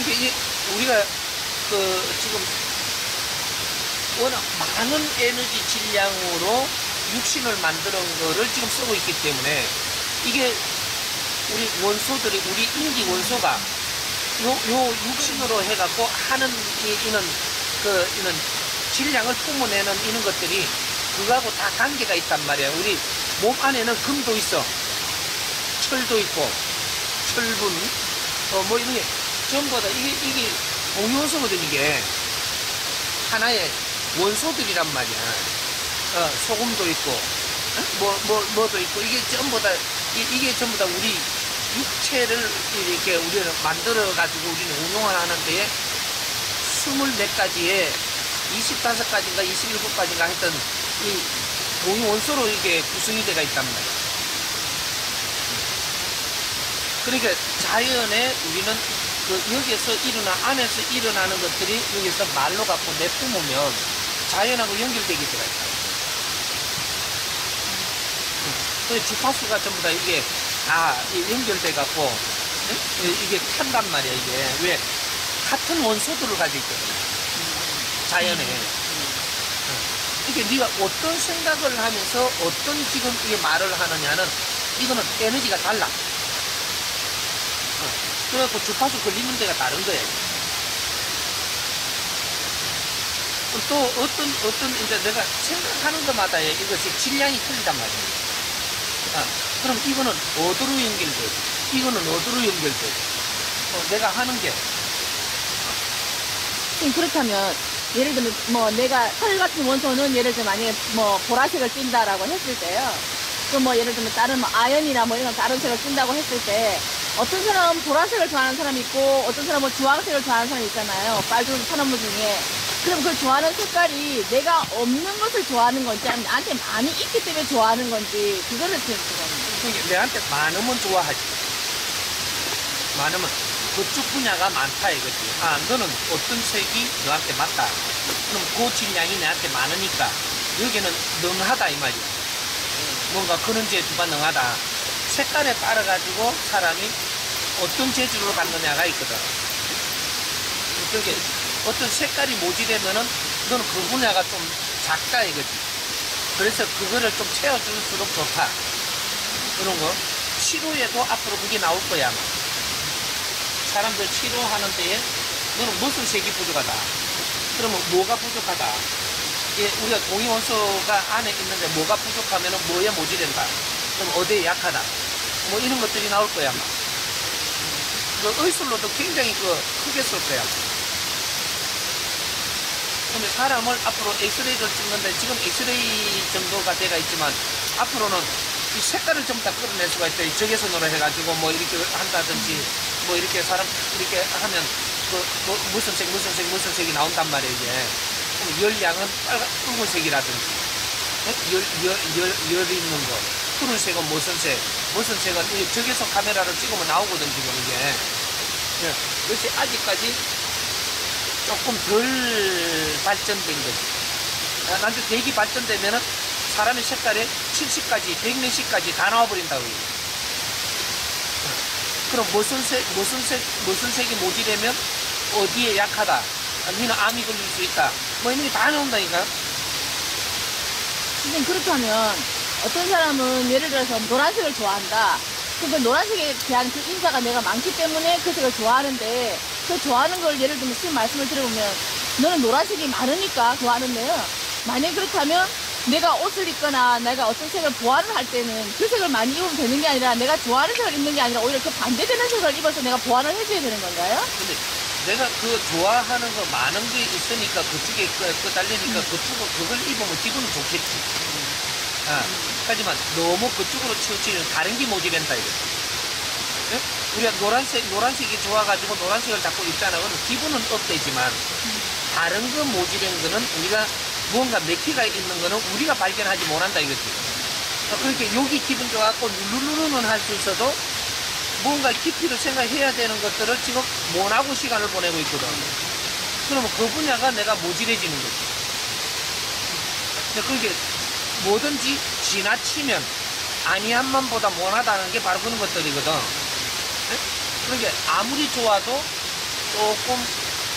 이게 이- 우리가 그 지금 워낙 많은 에너지 질량으로 육신을 만드는 거를 지금 쓰고 있기 때문에 이게 우리 원소들이 우리 인기 원소가 요, 요 육신으로 해갖고 하는 이, 이는 그 이는 질량을 뿜어내는 이런 것들이 그거하고 다 관계가 있단 말이야. 우리 몸 안에는 금도 있어, 철도 있고, 철분, 어, 뭐 이런 게 전부 다 이게 이게 공유원소거든 이게 하나의 원소들이란 말이야. 어, 소금도 있고, 어? 뭐, 뭐, 뭐도 있고, 이게 전부 다, 이, 게 전부 다 우리 육체를 이렇게 우리는 만들어 가지고 우리는 운용을 하는데, 스물 몇 가지에 25가지인가 27가지인가 했던 이 동위 원소로 이게 구성이 되어 있단 말이야. 그러니까 자연에 우리는 그 여기에서 일어나, 안에서 일어나는 것들이 여기서 말로 갖고 내뿜으면 자연하고 연결되게 들어가 있다. 그 주파수가 전부 다 이게. 다 연결돼 갖고 이게 탄단 말이야 이게. 왜? 같은 원소들을 가지고 있거든 자연에. 이게 네가 어떤 생각을 하면서 어떤 지금 이 말을 하느냐는 이거는 에너지가 달라. 어. 그래갖고 주파수 걸리는 데가 다른 거야 또 어떤 어떤 이제 내가 생각하는 것마다 이것이 질량이 틀리단 말이야 아, 그럼 이거는 어디로 연결되지? 이거는 어디로 연결되지? 어, 내가 하는 게 선생님, 그렇다면 예를 들면 뭐 내가 철 같은 원소는 예를 들면 만약에 뭐 보라색을 띈다라고 했을 때요. 또뭐 예를 들면 다른 뭐 아연이나 뭐 이런 다른 색을 띈다고 했을 때 어떤 사람은 보라색을 좋아하는 사람이 있고 어떤 사람은 주황색을 좋아하는 사람이 있잖아요. 빨간 산업물 중에. 그럼 그 좋아하는 색깔이 내가 없는 것을 좋아하는 건지 나한테 많이 있기 때문에 좋아하는 건지 그거를 지금 그게 내한테 많으면 좋아하지. 많으면 그쪽 분야가 많다 이거지. 아, 너는 어떤 색이 너한테 맞다. 그럼 그 질량이 내한테 많으니까 여기는 능하다 이 말이야. 뭔가 그런 재주가 능하다. 색깔에 따라 가지고 사람이 어떤 재주를 갖느냐가 있거든. 그게 어떤 색깔이 모지되면은 너는 그 분야가 좀 작다 이거지. 그래서 그거를 좀 채워줄수록 좋다. 그런 거. 치료에도 앞으로 그게 나올 거야. 아마. 사람들 치료하는 데에 너는 무슨 색이 부족하다. 그러면 뭐가 부족하다. 예, 우리가 동위원소가 안에 있는데 뭐가 부족하면 뭐에 모지된다. 그럼 어디에 약하다. 뭐 이런 것들이 나올 거야. 아마. 그 의술로도 굉장히 그 크게 쓸 거야. 근데 사람을 앞으로 엑스레이를 찍는데 지금 엑스레이 정도가 돼가 있지만 앞으로는 이 색깔을 좀 다 끌어낼 수가 있다. 이 적외선으로 해가지고 뭐 이렇게 한다든지 뭐 이렇게 사람 이렇게 하면 그뭐 무슨 색 무슨 색 무슨 색이 나온단 말이에요 이게. 열량은 빨간 붉은색이라든지 어? 열, 열, 열, 열 있는 거 푸른색은 무슨 색 무슨 색은 이 적외선 카메라를 찍으면 나오거든 지금 이게. 예, 그것이 아직까지 조금 덜 발전된 거지. 아, 나한테 대기 발전되면은 사람의 색깔에 70까지, 100몇십까지 다 나와버린다고. 이게. 어. 그럼 무슨 색, 무슨 색, 무슨 색이 모지되면 어디에 약하다. 아, 니는 암이 걸릴 수 있다. 뭐 이런 게 다 나온다니까. 선생님 그렇다면 어떤 사람은 예를 들어서 노란색을 좋아한다. 그 노란색에 대한 그 인자가 내가 많기 때문에 그 색을 좋아하는데 그 좋아하는 걸 예를 들면 선생님 말씀을 들어보면 너는 노란색이 많으니까 좋아하는데요. 만약 그렇다면 내가 옷을 입거나 내가 어떤 색을 보완을 할 때는 그 색을 많이 입으면 되는 게 아니라 내가 좋아하는 색을 입는 게 아니라 오히려 그 반대되는 색을 입어서 내가 보완을 해줘야 되는 건가요? 근데 내가 그 좋아하는 거 많은 게 있으니까 그쪽에 그, 그 달리니까 그쪽으로 그걸 입으면 기분은 좋겠지. 아, 하지만 너무 그쪽으로 치우치면 다른 게 모지 된다 이거. 예? 우리가 노란색 노란색이 좋아가지고 노란색을 자꾸 입잖아. 그럼 기분은 업되지만 다른 거 모지된 거는 우리가 무언가 맥히가 있는 거는 우리가 발견하지 못한다 이거지. 어, 그러니까 여기 기분 좋아갖고 룰루루는 할 수 있어도 뭔가 깊이를 생각해야 되는 것들을 지금 못하고 시간을 보내고 있거든. 그러면 그 분야가 내가 모질해지는 거지. 근데 그게 뭐든지 지나치면 아니한 만보다 못하다는 게 바로 그런 것들이거든. 네? 그러니까 아무리 좋아도 조금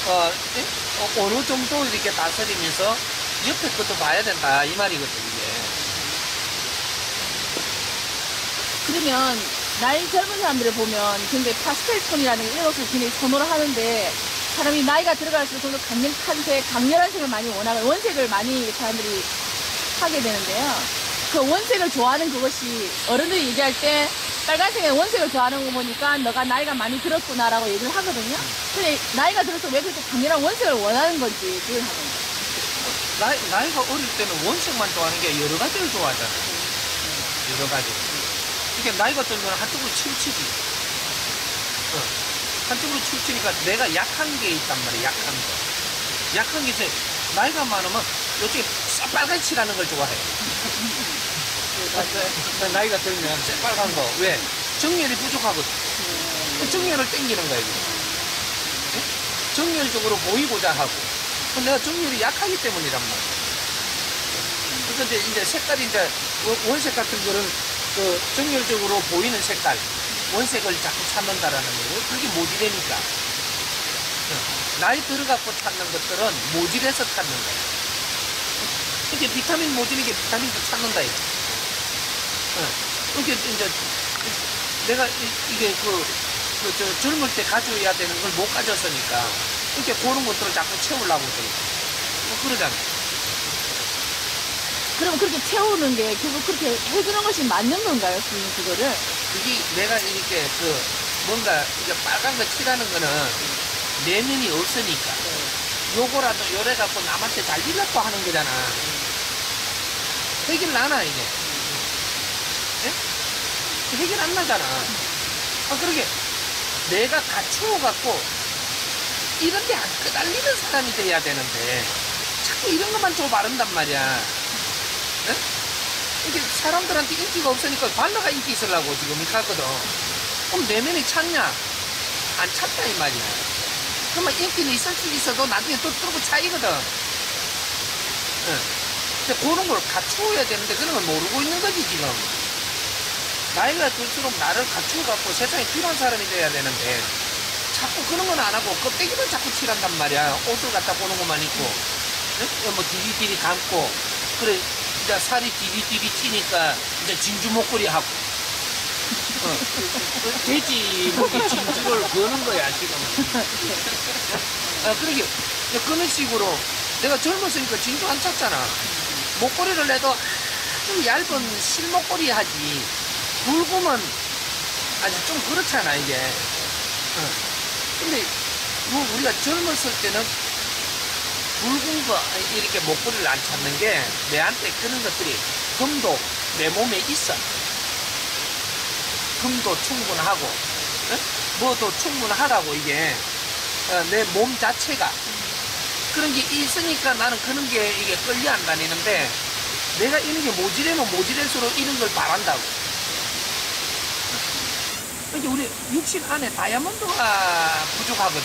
어, 예? 어, 어느 정도 이렇게 다스리면서 옆에 것도 봐야 된다 이 말이거든 이게. 그러면 나이 젊은 사람들을 보면 굉장히 파스텔 톤이라는 이런 것을 굉장히 선호를 하는데 사람이 나이가 들어갈수록 좀 더 강력한 색, 강렬한 색을 많이 원하는 원색을 많이 사람들이 하게 되는데요. 그 원색을 좋아하는 그것이 어른들이 얘기할 때 빨간색에 원색을 좋아하는 거 보니까 너가 나이가 많이 들었구나라고 얘기를 하거든요. 근데 나이가 들어서 왜 그렇게 강렬한 원색을 원하는 건지 그걸 하는 거예요. 나이, 나이가 어릴 때는 원색만 좋아하는 게 여러 가지를 좋아하잖아. 여러 가지. 이게 나이가 들면 한쪽으로 치우치지. 어. 한쪽으로 치우치니까 내가 약한 게 있단 말이야, 약한 거. 약한 게 있어. 나이가 많으면 이쪽에 새빨간 칠하는 걸 좋아해. 맞아요. 나이가 들면 새빨간 거. 왜? 정렬이 부족하거든. 그 정렬을 땡기는 거야. 예? 정렬적으로 보이고자 하고. 그럼 내가 정렬이 약하기 때문이란 말이야. 근데 이제 색깔이 이제 원- 원색 같은 거는 그 정렬적으로 보이는 색깔, 원색을 자꾸 찾는다라는 거고, 그게 모질해니까. 어, 나이 들어갖고 찾는 것들은 모질해서 찾는 거야. 이게 비타민 모질이게 비타민 도 찾는다, 이거. 어, 이게 이제 내가 이, 게 그, 그, 저, 젊을 때 가져야 되는 걸 못 가졌으니까, 이렇게 그런 것들을 자꾸 채우려고 그래. 뭐 그러잖아. 그럼 그렇게 채우는 게 결국 그렇게 해주는 것이 맞는 건가요, 선생님 그거를? 그게 내가 이렇게 그 뭔가 이게 빨간 거 칠하는 거는 내면이 없으니까 요거라도 요래 갖고 남한테 잘 빌려고 하는 거잖아. 해결 나나 이게? 예? 해결 안 나잖아. 아 그러게 내가 갖추어 갖고 이런 데 안 끄달리는 사람이 돼야 되는데 자꾸 이런 것만 줘 바른단 말이야. 예? 이게 사람들한테 인기가 없으니까 발라가 인기 있으려고 지금 이렇게 하거든. 그럼 내면이 찾냐? 안 찾다 이 말이야. 그러면 인기는 있을 수 있어도 나중에 또 뚫고 차이거든. 응. 그런 걸 갖추어야 되는데 그런 걸 모르고 있는 거지 지금. 나이가 들수록 나를 갖추어갖고 세상에 필요한 사람이 돼야 되는데 자꾸 그런 건 안 하고 껍데기만 자꾸 칠한단 말이야. 옷을 갖다 보는 것만 입고. 응? 뭐 디리디리 감고. 그래 이제 살이 디리디리 찌니까 이제 진주 목걸이 하고. 어. 돼지 목에 진주를 거는 거야 지금은. 아, 그러게 그런 식으로 내가 젊었으니까 진주 안 찼잖아. 목걸이를 내도 아주 얇은 실목걸이 하지. 굵으면 아주 좀 그렇잖아 이게. 어. 근데 뭐 우리가 젊었을 때는 굵은 거 이렇게 목걸이를 안 찾는 게 내한테 그런 것들이 금도 내 몸에 있어. 금도 충분하고 어? 뭐도 충분하다고 이게 어, 내몸 자체가 그런 게 있으니까 나는 그런 게 이게 끌려 안 다니는데 내가 이런 게 모질하면 모질할수록 이런 걸 바란다고. 이게 우리 육신 안에 다이아몬드가 부족하거든.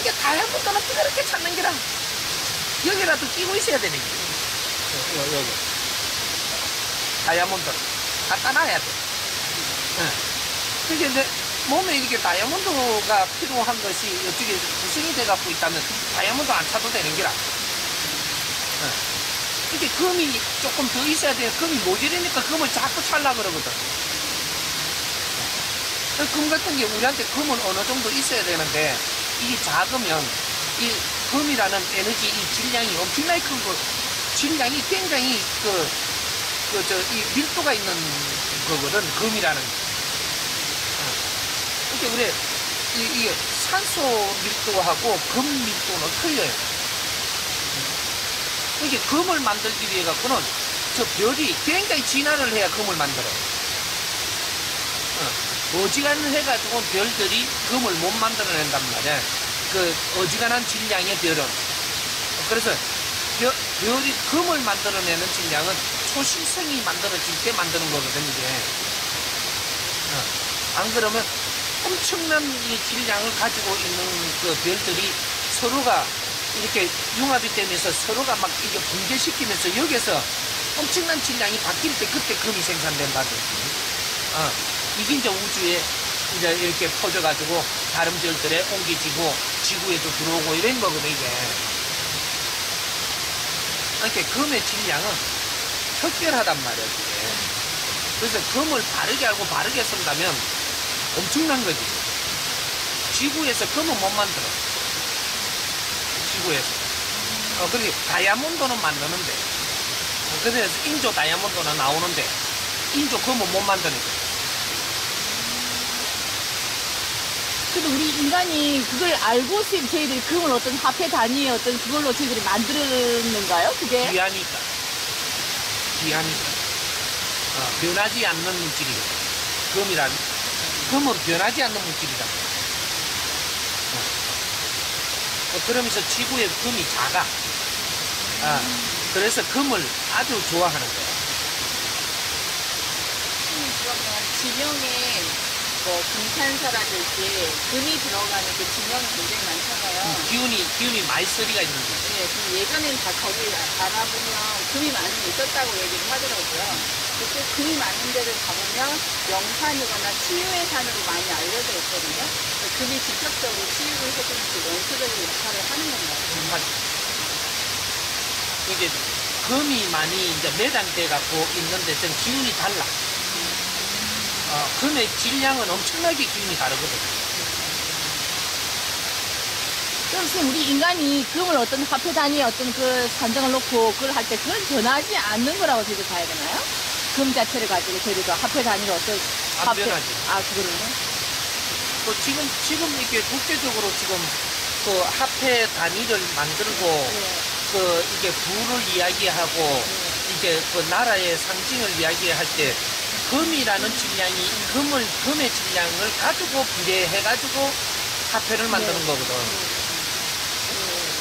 이게 다이아몬드는 그렇게 찾는 게라 여기라도 끼고 있어야 되는 게. 여기, 여기. 다이아몬드 갖다 놔야 돼. 응. 그게 내 몸에 이렇게 다이아몬드가 필요한 것이 이쪽에 구성이 돼 갖고 있다면 다이아몬드 안 차도 되는 기라. 응. 이게 금이 조금 더 있어야 돼. 금이 모자라니까 금을 자꾸 찰라 그러거든. 응. 금 같은 게 우리한테 금은 어느 정도 있어야 되는데 이게 작으면 이 금이라는 에너지 이 질량이 엄청나게 큰 거, 질량이 굉장히 그, 그, 저, 이 밀도가 있는 거거든, 금이라는 게. 이게 우리 이, 이게 산소 밀도하고 금 밀도는 틀려요. 이게 금을 만들기 위해 갖고는 저 별이 굉장히 진화를 해야 금을 만들어요. 어, 어지간한 해가지고 별들이 금을 못 만들어낸단 말이야. 그 어지간한 질량의 별은. 그래서 별, 별이 금을 만들어내는 질량은 초신성이 만들어질 때 만드는 거거든, 이게. 어, 안 그러면 엄청난 이 질량을 가지고 있는 그 별들이 서로가 이렇게 융합이 되면서 서로가 막 이게 붕괴시키면서 여기서 엄청난 질량이 바뀔 때 그때 금이 생산된다든지. 어, 이게 이제 우주의 이제 이렇게 퍼져가지고 다른 별들에 옮겨지고 지구에도 들어오고 이런 거거든 이게. 그러니까 금의 질량은 특별하단 말이야 이게. 그래서 금을 바르게 알고 바르게 쓴다면 엄청난 거지. 지구에서 금은 못 만들어. 지구에서. 어, 그렇게 다이아몬드는 만드는데. 어, 그래서 인조 다이아몬드는 나오는데, 인조 금은 못 만드는 거야. 그래도 우리 인간이 그걸 알고서 저희들이 금을 어떤 화폐 단위의 어떤 그걸로 저희들이 만드는가요? 그게? 귀하니까. 귀하니까. 어, 변하지 않는 물질이고. 금이란, 금은 변하지 않는 물질이다. 어. 어, 그러면서 지구의 금이 작아. 아, 그래서 금을 아주 좋아하는 거야. 지명에 뭐 금탄사라든지 금이 들어가는 그 지명이 굉장히 많잖아요. 기운이, 기운이 많이 소리가 있는 거지. 네, 그 예전엔 다 거기 알아보면 금이 많은 데 있었다고 얘기를 하더라고요. 그때 금이 많은 데를 가보면 영산이거나 치유의 산으로 많이 알려져 있거든요. 그래서 금이 직접적으로 치유를 해주는 그 원초적인 역할을 하는 건가요? 정말. 이게 금이 많이 이제 매장돼 갖고 있는데 좀 기운이 달라. 어, 금의 질량은 엄청나게 기운이 다르거든. 그럼 선생님, 우리 인간이 금을 어떤 화폐 단위의 어떤 그 산정을 놓고 그걸 할 때 그건 변하지 않는 거라고 저희들 봐야 되나요? 금 자체를 가지고 저희들도 화폐 단위로 어떤 안 변하지. 아, 그거는요? 또 지금, 지금 이게 국제적으로 지금 그 화폐 단위를 만들고 네. 그 이게 부를 이야기하고 이제 그 나라의 상징을 이야기할 때 금이라는 질량이 금을 금의 질량을 가지고 비례해 가지고 화폐를 만드는 네. 거거든.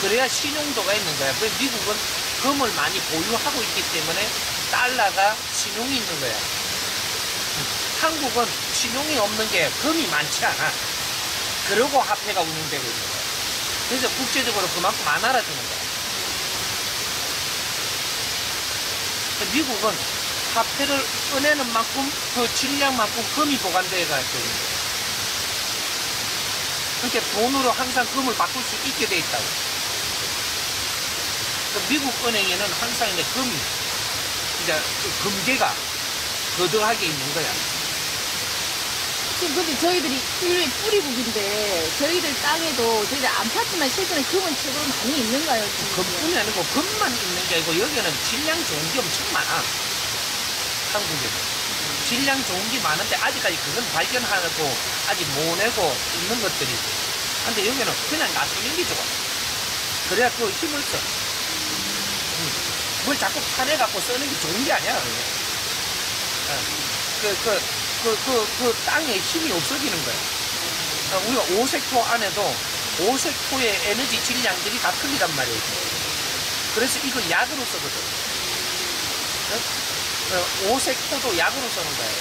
그래야 신용도가 있는 거야. 그 미국은 금을 많이 보유하고 있기 때문에 달러가 신용이 있는 거야. 한국은 신용이 없는 게 금이 많지 않아. 그러고 화폐가 운영되고 있는 거야. 그래서 국제적으로 그만큼 안 알아주는 거야. 미국은 화폐를 꺼내는 만큼 그 질량만큼 금이 보관되어 가 있는 거야. 그러니까 돈으로 항상 금을 바꿀 수 있게 돼 있다고. 그 미국 은행에는 항상 이제 금이, 이제 그 금괴가 거대하게 있는 거야. 지금 근데 저희들이 인류의 뿌리국인데 저희들 땅에도 저희들 안 팠지만 실제는 금은 최고로 많이 있는가요? 지금? 금뿐이 아니고 금만 있는 게 아니고 여기는 질량 좋은 게 엄청 많아. 한국에는. 질량 좋은 게 많은데 아직까지 그건 발견하고 아직 못 내고 있는 것들이지. 근데 여기는 그냥 놔두는 게 좋아. 그래야 그 힘을 써. 응. 뭘 자꾸 파내갖고 쓰는 게 좋은 게 아니야. 그게. 어. 그, 그, 그, 그, 그 땅에 힘이 없어지는 거야. 어, 우리가 오색토 안에도 오색토의 에너지 질량들이 다 틀리단 말이에요. 그래서 이걸 약으로 쓰거든. 어? 어, 오색토도 약으로 쓰는 거예요.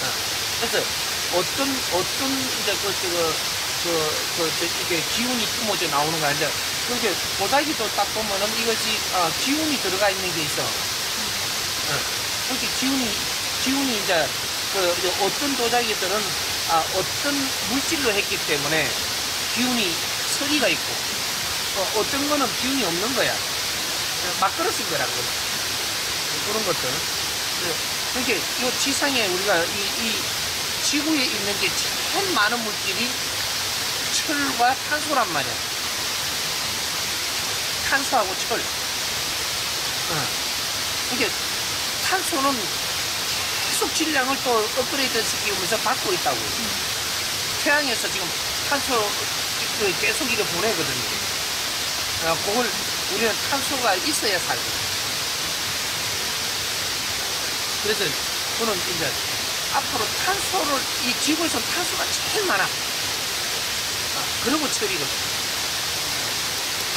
어, 그래서 어떤, 어떤, 이제 그, 그, 그, 그, 저, 이게 기운이 뿜어져 나오는 거야. 이제, 그렇게 보자기도 딱 보면은 이것이, 어, 기운이 들어가 있는 게 있어. 어, 그렇게 기운이, 기운이 이제, 그, 이제 어떤 도자기들은, 아, 어떤 물질로 했기 때문에 기운이 서리가 있고, 어, 어떤 거는 기운이 없는 거야. 어, 막 그렇은 거라고. 그런 것들. 네. 그러니까 이 지상에 우리가 이, 이 지구에 있는 게 제일 많은 물질이 철과 탄소란 말이야. 탄소하고 철. 어. 그러니까 탄소는 계속 질량을 또 업그레이드 시키면서 받고 있다고. 태양에서 지금 탄소 그 계속 이렇게 보내거든요. 어, 그걸 우리는 탄소가 있어야 살거든. 그래서 저는 이제 앞으로 탄소를 이 지구에서 탄소가 제일 많아. 아, 그리고 철이거든.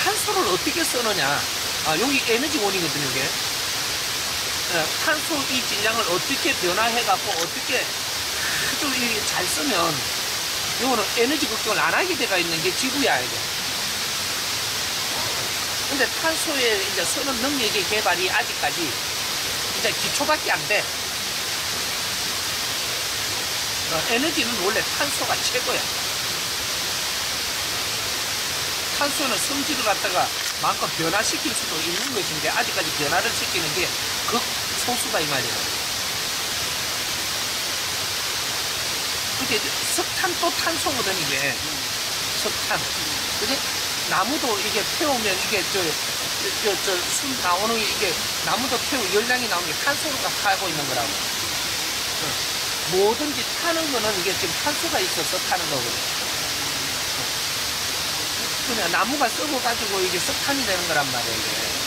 탄소를 어떻게 쓰느냐? 아, 여기 에너지원이거든요, 이게. 어, 탄소 이 질량을 어떻게 변화해갖고 어떻게 아주 이잘 쓰면 이거는 에너지 걱정을 안 하게 돼가 있는 게 지구야, 이게. 근데 탄소에 이제 쓰는 능력의 개발이 아직까지 이제 기초밖에 안 돼. 어, 에너지는 원래 탄소가 최고야. 탄소는 성질을 갖다가 마음껏 변화시킬 수도 있는 것인데 아직까지 변화를 시키는 게 극소수다 이 말이야. 이게 석탄도 탄소거든 이게 석탄. 그지? 나무도 이게 태우면 이게 저 저저순 나오는 게 이게 나무도 태우 열량이 나오는 게 탄소가 타고 있는 거라고. 어. 뭐든지 타는 거는 이게 지금 탄소가 있어서 타는 거거든. 그냥 나무가 썩어가지고 이게 석탄이 되는 거란 말이야, 이게.